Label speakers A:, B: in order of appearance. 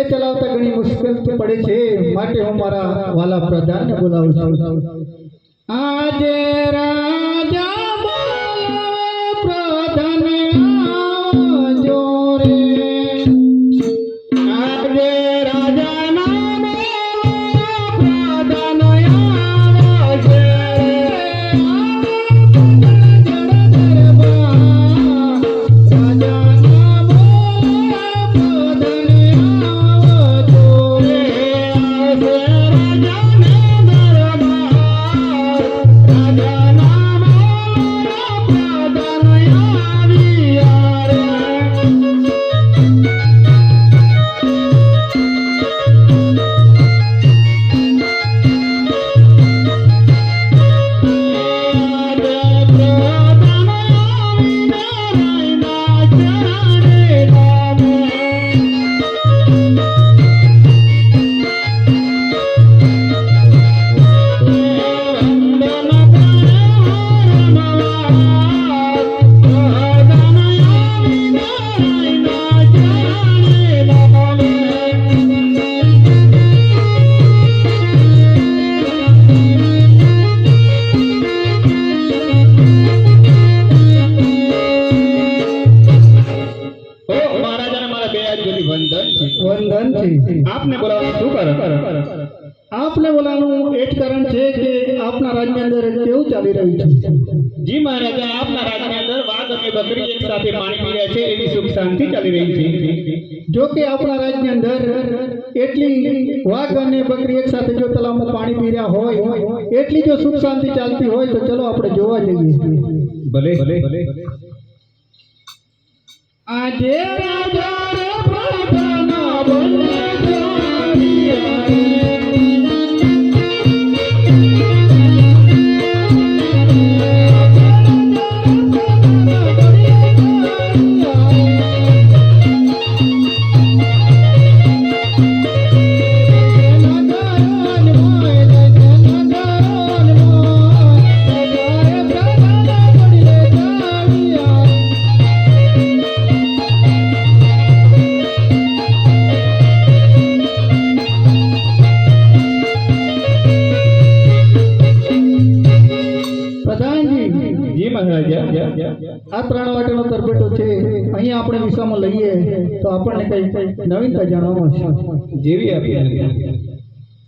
A: તે ચલાવતા ઘણી મુશ્કેલ પડે છે, માટે હું મારા વાલા પ્રધાનને બોલાવું છું. આજે રાજા
B: મારા બે હાથ જોડી વંદન
A: વંદન
B: આપને બોલાવવાનું શું કારણ
A: આપને બોલાવવાનું એક કારણ છે કે આપના રાજ્યની અંદર કેવું ચાલી રહ્યું છે.
B: જી મહારાજા આપના રાજની અંદર વાઘ અને બકરી એક સાથે પાણી પી રહ્યા છે એવી સુખ શાંતિ ચાલી રહી છે.
A: જો કે આપણા રાજ્યની અંદર એટલી વાઘ અને બકરી એક સાથે જો તલાવમાં પાણી પી રહ્યા હોય એટલી જો સુખ શાંતિ ચાલતી હોય તો ચલો આપણે જોવા જઈએ.
B: ભલે ભલે.
A: આજે રાજા રે અહીંયા લઈએ તો આપણને કઈ નવીનતા જાણવા મળશે.
B: જેવી આપી